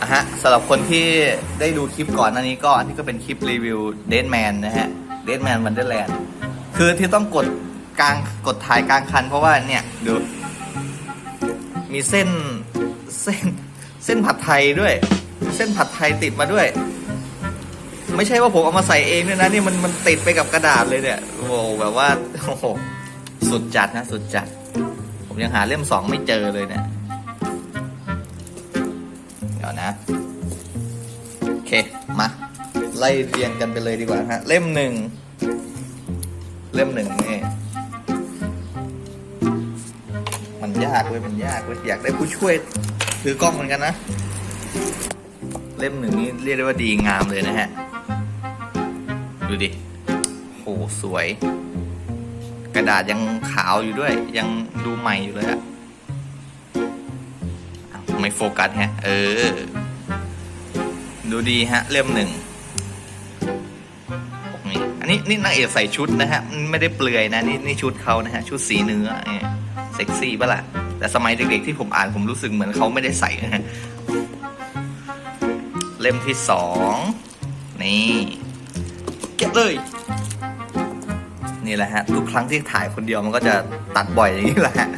อะฮะสำหรับคนที่ได้ดูคลิปก่อนหน้านี้ก็อันนี้ก็เป็นคลิปรีวิวเดนแมนนะฮะเดนแมนวันเดอร์แลนด์คือที่ต้องกดกลางกดถ่ายกลางคัน เพราะว่าเนี่ยดู มีเส้นเส้นเส้นผัดไทยด้วย เส้นผัดไทยติดมาด้วย ไม่ใช่ว่าผมเอามาใส่เองด้วยนะนี่มันมันติดไปกับกระดาษเลยเนี่ยโอ้แบบว่าโอ้โหสุดจัดนะ สุดจัด ผมยังหาเล่มสองไม่เจอเลยเนี่ย เดี๋ยวนะ โอเค มา ไล่เรียงกันไปเลยดีกว่าฮะ เล่มหนึ่ง เล่มหนึ่งนี่ มันยากเว้ย มันยากเว้ย อยากได้ผู้ช่วยถือกล้องเหมือนกันนะ เล่มหนึ่งนี่เรียกได้ว่าดีงามเลยนะฮะ ดูดิ โห สวย กระดาษยังขาวอยู่ด้วย ยังดูใหม่อยู่เลยอะ ไม่โฟกัสฮะ เออ ดูดีฮะ เล่มหนึ่งนี้อันนี้นี่นางเอกใส่ชุดนะฮะ ไม่ได้เปลือยนะ นี่นี่ชุดเขานะฮะ ชุดสีเนื้อเนี่ยเซ็กซี่ปะล่ะ แต่สมัยเด็กๆที่ผมอ่านผมรู้สึกเหมือนเขาไม่ได้ใส่นะะเล่มที่สองนี่เก็บเลยนี่แหละฮะทุกครั้งที่ถ่ายคนเดียวมันก็จะตัดบ่อยอย่างนี้แหละฮะ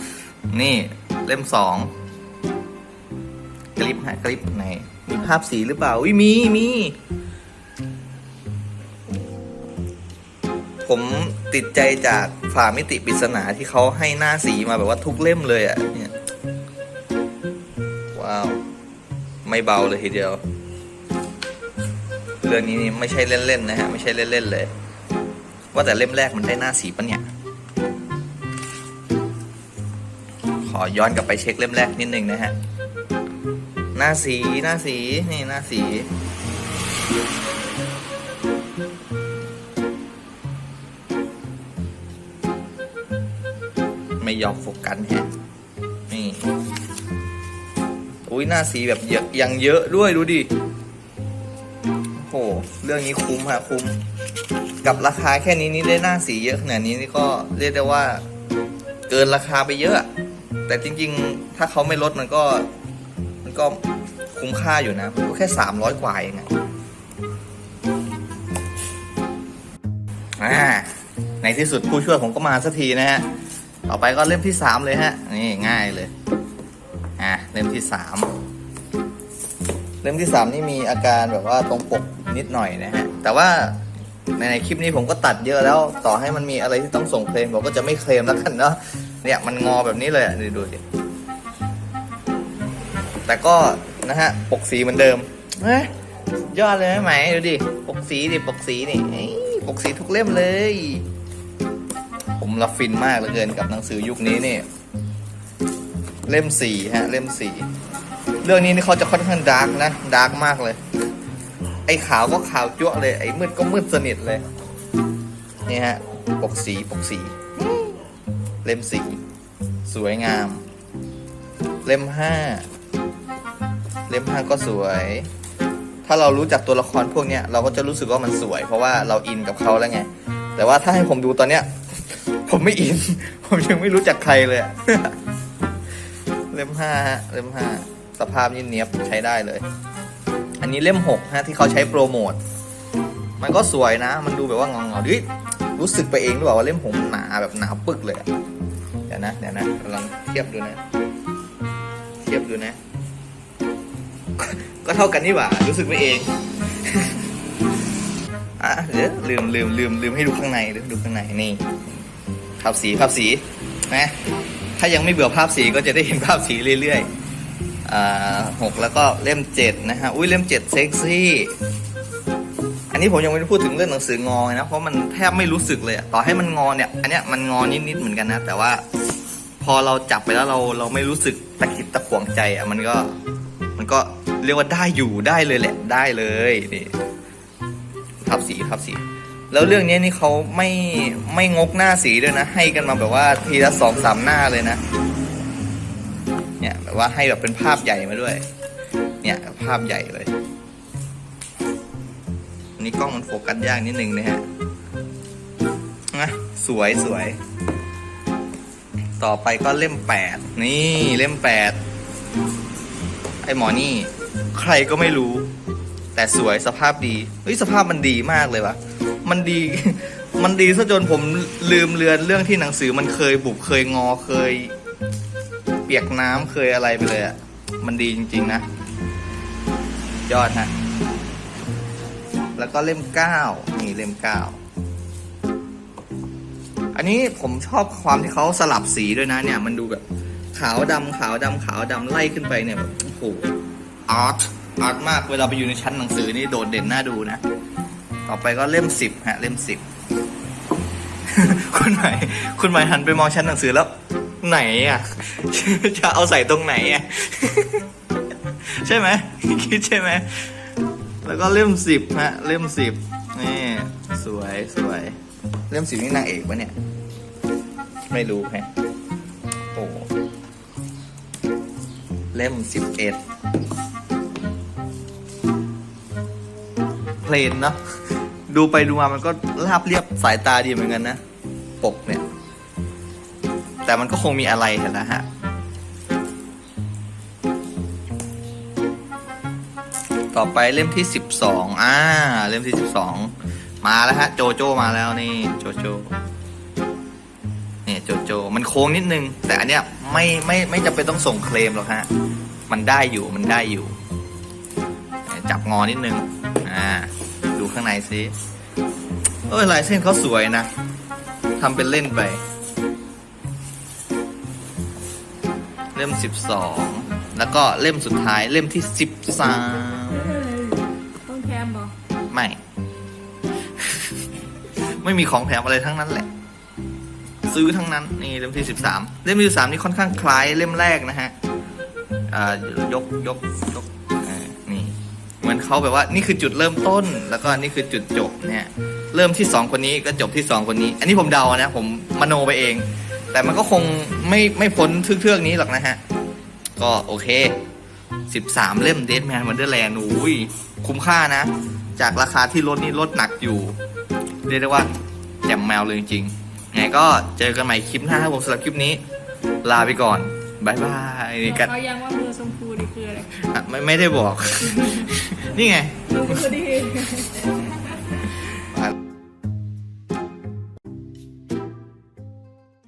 นี่เล่มสอง คลิปฮะคลิปไหนมีภาพสีหรือเปล่าอุ้ยมีมีผมติดใจจากฝ่ามิติปริศนาที่เขาให้หน้าสีมาแบบว่าทุกเล่มเลยอะ่ะเนี่ยว้าว ไม่เบาเลยทีเดียว เรื่องนี้นี่ไม่ใช่เล่นๆนะฮะ ไม่ใช่เล่นๆเลย ว่าแต่เล่มแรกมันได้หน้าสีปะเนี่ย ขอย้อนกลับไปเช็คเล่มแรกนิดนึงนะฮะ น้าสีหน้าสีนี่หน้าสี ไม่ยอมโฟกัสแฮะนี่อุ้ยหน้าสีแบบเยอะยังเยอะด้วยดูดิโอ้โหเรื่องนี้คุ้มฮะคุ้มกับราคาแค่นี้นี่ได้หน้าสีเยอะขนาดนี้นี่ก็เรียกได้ว่า เกินราคาไปเยอะ แต่จริง ๆ ถ้าเขาไม่ลดมันก็ มันก็ คุ้มค่าอยู่นะก็แค่สามร้อยกว่าเองอะอ่าในที่สุดผู้ช่วยผมก็มาสักทีนะฮะ ต่อไปก็เล่มที่สามเลยฮะ นี่ง่ายเลย อะเล่มที่สามเล่มที่สามนี่มีอาการแบบว่าตรงปกนิดหน่อยนะฮะ แต่ว่าในในคลิปนี้ผมก็ตัดเยอะแล้ว ต่อให้มันมีอะไรที่ต้องส่งเคลมผมก็จะไม่เคลมแล้วกันเนาะ เนี่ยมันงอแบบนี้เลยอะดูดูดิแต่ก็ นะฮะ ปกสีเหมือนเดิมเฮ้ยยอดเลยไหมดูดิ ปกสีดิปกสีนี่ปกสีทุกเล่มเลย ผมรับฟินมากเหลือเกินกับหนังสือยุคนี้นี่เล่มสี่ฮะ เล่มสี่เรื่องนี้นี่เขาจะค่อนข้างดาร์กนะดาร์กมากเลย ไอ้ขาวก็ขาวจั่วเลย ไอ้มืดก็มืดสนิทเลยนี่ฮะ ปกสีปกสี เล่มสีสวยงาม เล่มห้า เล่มห้าก็สวย ถ้าเรารู้จักตัวละครพวกเนี้ยเราก็จะรู้สึกว่ามันสวย เพราะว่าเราอินกับเขาแล้วไง แต่ว่าถ้าให้ผมดูตอนเนี้ย ผมไม่อิน ผมยังไม่รู้จักใครเลย เล่มห้าฮะเล่มห้าสภาพนี่เนี้ยบใช้ได้เลย อันนี้เล่มหกฮะที่เขาใช้โปรโมท มันก็สวยนะ มันดูแบบว่าเงาเงาๆดิรู้สึกไปเองหรือเปล่าว่าเล่มผมหนาแบบหนาปึกเลย เดี๋ยวนะ เดี๋ยวนะกำลังเทียบดูนะ เทียบดูนะ ก็เท่ากันนี่หว่า รู้สึกไปเอง อะเดี๋ยวลืมลืมลืมลืมให้ดูข้างในดูข้างในนี่ภาพสีภาพสีนะถ้ายังไม่เบื่อภาพสีก็จะได้เห็นภาพสีเรื่อยๆอ่าหกแล้วก็เล่มเจ็ดนะฮะอุ้ยเล่มเจ็ดเซ็กซี่อันนี้ผมยังไม่ได้พูดถึงเรื่องหนังสืองอนะ เพราะมันแทบไม่รู้สึกเลยต่อให้มันงอเนี่ย อันเนี้ยมันงอนิดๆเหมือนกันนะ แต่ว่าพอเราจับไปแล้วเราเราไม่รู้สึกตะขิดตะขวงใจอะมันก็มันก็ เรียกว่าได้อยู่ได้เลยแหละได้เลยนี่ทับสีทับสี แล้วเรื่องนี้นี่เขาไม่ไม่งกหน้าสีด้วยนะ ให้กันมาแบบว่าทีละสองสามหน้าเลยนะ เนี่ยแบบว่าให้แบบเป็นภาพใหญ่มาด้วย เนี่ยภาพใหญ่เลยนนี่กล้องมันโฟกัสยากนิดนึงนะฮะนะสวยสวย ต่อไปก็เล่มแปดนี่เล่มแปดไอหมอนี่ ใครก็ไม่รู้ แต่สวยสภาพดีเฮ้ยสภาพมันดีมากเลยวะมันดี มันดีซะจนผมลืมเลือนเรื่องที่หนังสือมันเคยบุบเคยงอเคย เปียกน้ำเคยอะไรไปเลยอะมันดีจริง ๆ นะ ยอดฮะแล้วก็เล่มเก้านี่เล่มเก้าอันนี้ผมชอบความที่เขาสลับสีด้วยนะเนี่ย มันดูแบบขาวดำขาวดำขาวดำไล่ขึ้นไปเนี่ยแบบโอ้โห อาร์ตอาร์ตมากเวลาไปอยู่ในชั้นหนังสือนี่โดดเด่นน่าดูนะ ต่อไปก็เล่มสิบฮะ เล่มสิบคุณหมายคุณหมายหันไปมองชั้นหนังสือแล้ว ไหนอะ จะเอาใส่ตรงไหนอะ ใช่ไหมคิดใช่ไหม แล้วก็เล่มสิบฮะ เล่มสิบนี่สวยสวย เล่มสิบนี่นางเอกปะเนี่ย ไม่รู้แฮะโอ้เล่มสิบเอ็ด เพลนเนาะดูไปดูมามันก็ราบเรียบสายตาดีเหมือนกันนะ ปกเนี่ย แต่มันก็คงมีอะไรเห็นแล้วฮะต่อไปเล่มที่สิบสองอ่า เล่มที่สิบสองมาแล้วฮะ โจโจมาแล้วนี่ โจโจเนี่ยโจโจ มันโค้งนิดนึง แต่อันเนี้ยไม่ไม่ไม่จำเป็นต้องส่งเคลมหรอกฮะ มันได้อยู่มันได้อยู่ จับงอนิดนึง อ่า ดูข้างในซิเอ้ยลายเส้นเขาสวยนะทำเป็นเล่นไป เล่มสิบสองแล้วก็เล่มสุดท้ายเล่มที่สิบสามต้องแคมบอไม่ ไม่มีของแถมอะไรทั้งนั้นแหละ ซื้อทั้งนั้น นี่เล่มที่สิบสามเล่มที่สิบสามนี่ค่อนข้างคล้ายเล่มแรกนะฮะ อ่ายกยกยกอ่านี่ เหมือนเขาแบบว่านี่คือจุดเริ่มต้น แล้วก็นี่คือจุดจบเนี่ย เริ่มที่สองคนนี้ก็จบที่สองคนนี้ อันนี้ผมเดานะผมมโนไปเอง แต่มันก็คงไม่ไม่พ้นเทือกๆนี้หรอกนะฮะ ก็โอเคสิบสามเล่มเด d แมนวันเดอร์แลนด์อุ้ยคุ้มค่านะ จากราคาที่ลดนี่ลดหนักอยู่เรียกได้ว่าแจ่มแมวเลยจริงๆไงก็เจอกันใหม่คลิปหน้าครับผมสำหรับคลิปนี้ ลาไปก่อนบายบายนี่กัน เขายังว่ามือชมพูนี่คืออะ ไม่ไม่ได้บอก นี่ไงมือพอดี